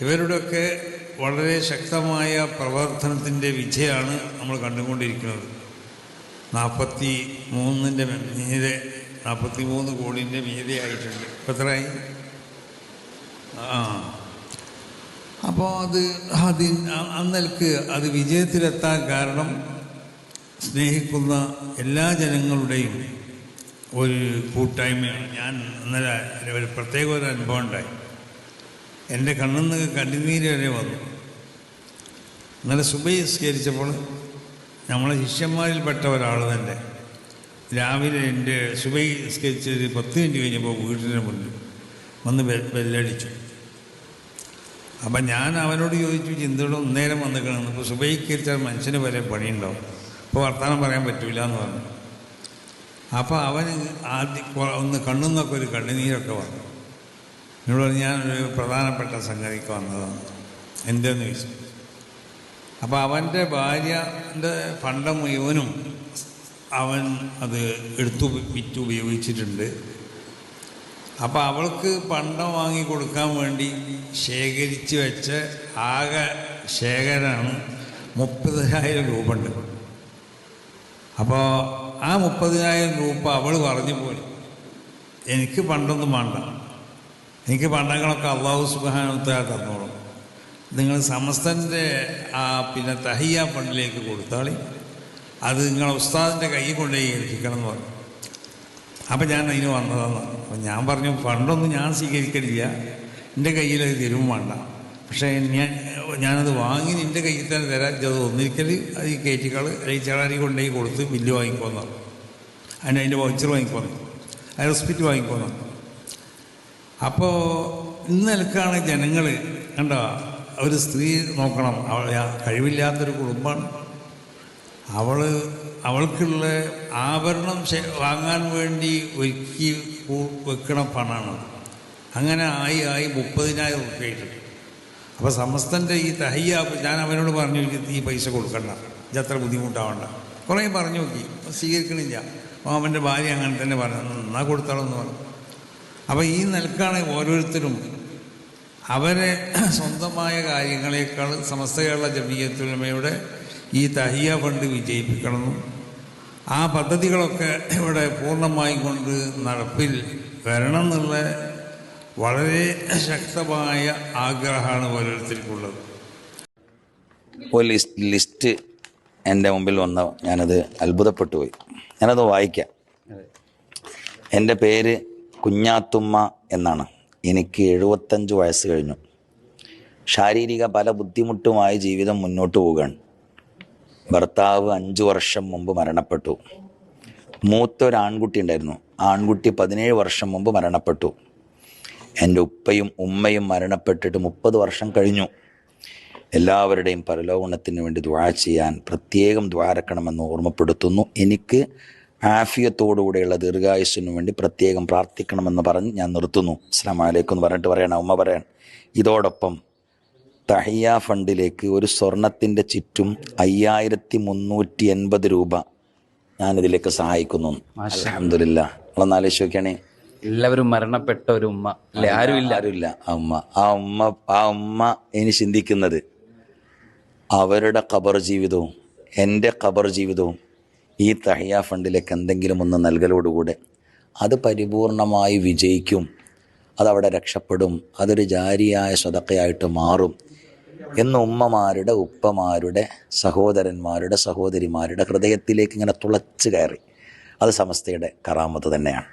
ഇവരുടെയൊക്കെ വളരെ ശക്തമായ പ്രവർത്തനത്തിന്റെ വിജയമാണ് നമ്മൾ കണ്ടുകൊണ്ടിരിക്കുന്നത്. നാൽപ്പത്തി മൂന്നിന്റെ മീതെ നാൽപ്പത്തി മൂന്ന് കോടിന്റെ മീതെ ആയിട്ടുണ്ട്. ഇപ്പം എത്രയായി? ആ. അപ്പോൾ അത് അതി അന്നൽക്ക് അത് വിജയത്തിലെത്താൻ കാരണം സ്നേഹിക്കുന്ന എല്ലാ ജനങ്ങളുടെയും ഒരു കൂട്ടായ്മയാണ്. ഞാൻ ഇന്നലെ ഒരു പ്രത്യേക ഒരു അനുഭവം ഉണ്ടായി. എന്റെ കണ്ണിൽ നിന്ന് കണ്ണുനീര് വരെ വന്നു. ഇന്നലെ സ്വീകരിച്ചപ്പോൾ നമ്മളെ ശിഷ്യന്മാരിൽപ്പെട്ട ഒരാൾ തന്നെ. രാവിലെ എന്റെ സുബൈ സ്വീകരിച്ച ഒരു പത്ത് മിനിറ്റ് കഴിഞ്ഞപ്പോൾ വീട്ടിന്റെ മുന്നിൽ വന്ന് ബെല്ലടിച്ചു. അപ്പം ഞാൻ അവനോട് ചോദിച്ചു ചിന്തകളും ഒന്നേരം വന്നിക്കണം ഇപ്പോൾ സുബൈക്കരിച്ചാൽ മനുഷ്യന് വരെ പണിയുണ്ടാവും. ഇപ്പോൾ വർത്തമാനം പറയാൻ പറ്റില്ല എന്ന് പറഞ്ഞു. അപ്പോൾ അവൻ ആദ്യം ഒന്ന് കണ്ണുന്നൊക്കെ ഒരു കണ്ണുനീരൊക്കെ വന്നു. എന്നോട് പറഞ്ഞു ഞാനൊരു പ്രധാനപ്പെട്ട സംഗതിക്ക് വന്നതാണ് എന്തെന്ന് ചോദിച്ചു. അപ്പോൾ അവന്റെ ഭാര്യന്റെ ഫണ്ടം മുഴുവനും അവൻ അത് എടുത്തു വിറ്റ് ഉപയോഗിച്ചിട്ടുണ്ട്. അപ്പോൾ അവൾക്ക് പണ്ടം വാങ്ങി കൊടുക്കാൻ വേണ്ടി ശേഖരിച്ച് വെച്ച ആകെ ശേഖരമാണ് മുപ്പതിനായിരം രൂപ ഉണ്ട് അപ്പോൾ ആ മുപ്പതിനായിരം രൂപ അവൾ പറഞ്ഞു പോയി. എനിക്ക് പണ്ടൊന്നും വേണ്ട. എനിക്ക് പണ്ടങ്ങളൊക്കെ അള്ളാഹു സുബാനത്തെ തന്നോളും. നിങ്ങൾ സമസ്തന്റെ ആ പിന്നെ തഹിയ ഫണ്ടിലേക്ക് കൊടുത്താളി. അത് നിങ്ങൾ ഉസ്താദിന്റെ കൈ കൊണ്ടുപോയി ഏൽപ്പിക്കണം എന്ന് പറഞ്ഞു. അപ്പം ഞാൻ അതിന് വന്നതെന്ന്. അപ്പം ഞാൻ പറഞ്ഞു ഫണ്ടൊന്നും ഞാൻ സ്വീകരിക്കണില്ല എന്റെ കയ്യിൽ അത് തരും വേണ്ട. പക്ഷേ ഞാൻ ഞാനത് വാങ്ങി നിന്റെ കയ്യിൽ തന്നെ തരാം ഇത് ഒന്നിരിക്കൽ അത് ഈ കയറ്റിക്കൾ ചേളാരി കൊണ്ടുപോയി കൊടുത്ത് ബില്ല് വാങ്ങിക്കോന്നു അതിന് അതിന്റെ വൗച്ചർ വാങ്ങിക്കോന്നു അതിന്റെ റെസ്പിറ്റ് വാങ്ങിക്കോന്നു അപ്പോൾ ഇന്നലക്കാണ് ജനങ്ങൾ കണ്ടോ? ഒരു സ്ത്രീ നോക്കണം. അവൾ കഴിവില്ലാത്തൊരു കുടുംബമാണ്. അവൾ അവൾക്കുള്ള ആഭരണം വാങ്ങാൻ വേണ്ടി ഒരുക്കി വെക്കണ പണമാണ്. അങ്ങനെ ആയി ആയി മുപ്പതിനായിരം റുപ്യായിട്ടുണ്ട് അപ്പോൾ സമസ്തന്റെ ഈ തഹയ്യ ഞാൻ അവനോട് പറഞ്ഞു എനിക്ക് ഈ പൈസ കൊടുക്കണ്ട. ഇത് അത്ര ബുദ്ധിമുട്ടാവണ്ട. കുറേ പറഞ്ഞു നോക്കി. സ്വീകരിക്കണില്ല. അവന്റെ ഭാര്യ അങ്ങനെ തന്നെ പറഞ്ഞു. നന്നാ കൊടുത്താളെന്ന് പറഞ്ഞു. അപ്പോൾ ഈ നിലക്കാണ് ഓരോരുത്തരും അവരെ സ്വന്തമായ കാര്യങ്ങളെക്കാൾ സമസ്ത കേരള ജമീയത്തുലമയുടെ ഈ തഹിയ ഫണ്ട് വിജയിപ്പിക്കണമെന്നും ആ പദ്ധതികളൊക്കെ ഇവിടെ പൂർണമായി കൊണ്ട് നടപ്പിൽ വരണം എന്നുള്ള വളരെ ശക്തമായ ആഗ്രഹമാണ് ഓരോരുത്തർക്കുള്ളത്. ഇപ്പോൾ ലിസ്റ്റ് ലിസ്റ്റ് എന്റെ മുമ്പിൽ വന്ന ഞാനത് അത്ഭുതപ്പെട്ടു പോയി. ഞാനത് വായിക്കാം. എന്റെ പേര് കുഞ്ഞാത്തുമ്മ എന്നാണ്. എനിക്ക് എഴുപത്തഞ്ച് വയസ്സ് കഴിഞ്ഞു. ശാരീരിക പല ബുദ്ധിമുട്ടുമായി ജീവിതം മുന്നോട്ട് പോവുകയാണ്. ഭർത്താവ് അഞ്ചു വർഷം മുമ്പ് മരണപ്പെട്ടു. മൂത്ത ഒരു ആൺകുട്ടി ഉണ്ടായിരുന്നു. ആൺകുട്ടി പതിനേഴ് വർഷം മുമ്പ് മരണപ്പെട്ടു. എന്റെ ഉപ്പയും ഉമ്മയും മരണപ്പെട്ടിട്ട് മുപ്പത് വർഷം കഴിഞ്ഞു. എല്ലാവരുടെയും പരലോകണത്തിന് വേണ്ടി ദ്വാ ചെയ്യാൻ പ്രത്യേകം ദ്വാരക്കണമെന്ന് ഓർമ്മപ്പെടുത്തുന്നു. എനിക്ക് ആഫിയത്തോടുകൂടെയുള്ള ദീർഘായുസ്സിനു വേണ്ടി പ്രത്യേകം പ്രാർത്ഥിക്കണമെന്ന് പറഞ്ഞ് ഞാൻ നിർത്തുന്നു. അസ്ലാം വലൈക്കും എന്ന് പറഞ്ഞിട്ട് പറയണം ഉമ്മ പറയാൻ ഇതോടൊപ്പം തഹിയ ഫണ്ടിലേക്ക് ഒരു സ്വർണത്തിന്റെ ചുറ്റും അയ്യായിരത്തി മുന്നൂറ്റി എൺപത് രൂപ ഞാനിതിലേക്ക് സഹായിക്കുന്നു. അലഹമില്ല നമ്മളൊന്ന് ആലോചിച്ച് എല്ലാവരും മരണപ്പെട്ട ഒരു ഉമ്മ. അല്ലെ? ആരും ഇല്ല ആ ഉമ്മ ആ ഉമ്മ ആ ഉമ്മ ഇനി ചിന്തിക്കുന്നത് അവരുടെ ഖബർ ജീവിതവും എന്റെ ഖബർ ജീവിതവും ഈ തഹിയ ഫണ്ടിലേക്ക് എന്തെങ്കിലും ഒന്ന് നൽകലോടുകൂടെ. അത് പരിപൂർണമായി വിജയിക്കും. അതവിടെ രക്ഷപ്പെടും. അതൊരു ജാരിയായ സ്വതക്കയായിട്ട് മാറും. എന്ന് ഉമ്മമാരുടെ ഉപ്പമാരുടെ സഹോദരന്മാരുടെ സഹോദരിമാരുടെ ഹൃദയത്തിലേക്ക് ഇങ്ങനെ തുളച്ചു കയറി. അത് സമസ്തയുടെ കറാമത്ത് തന്നെയാണ്.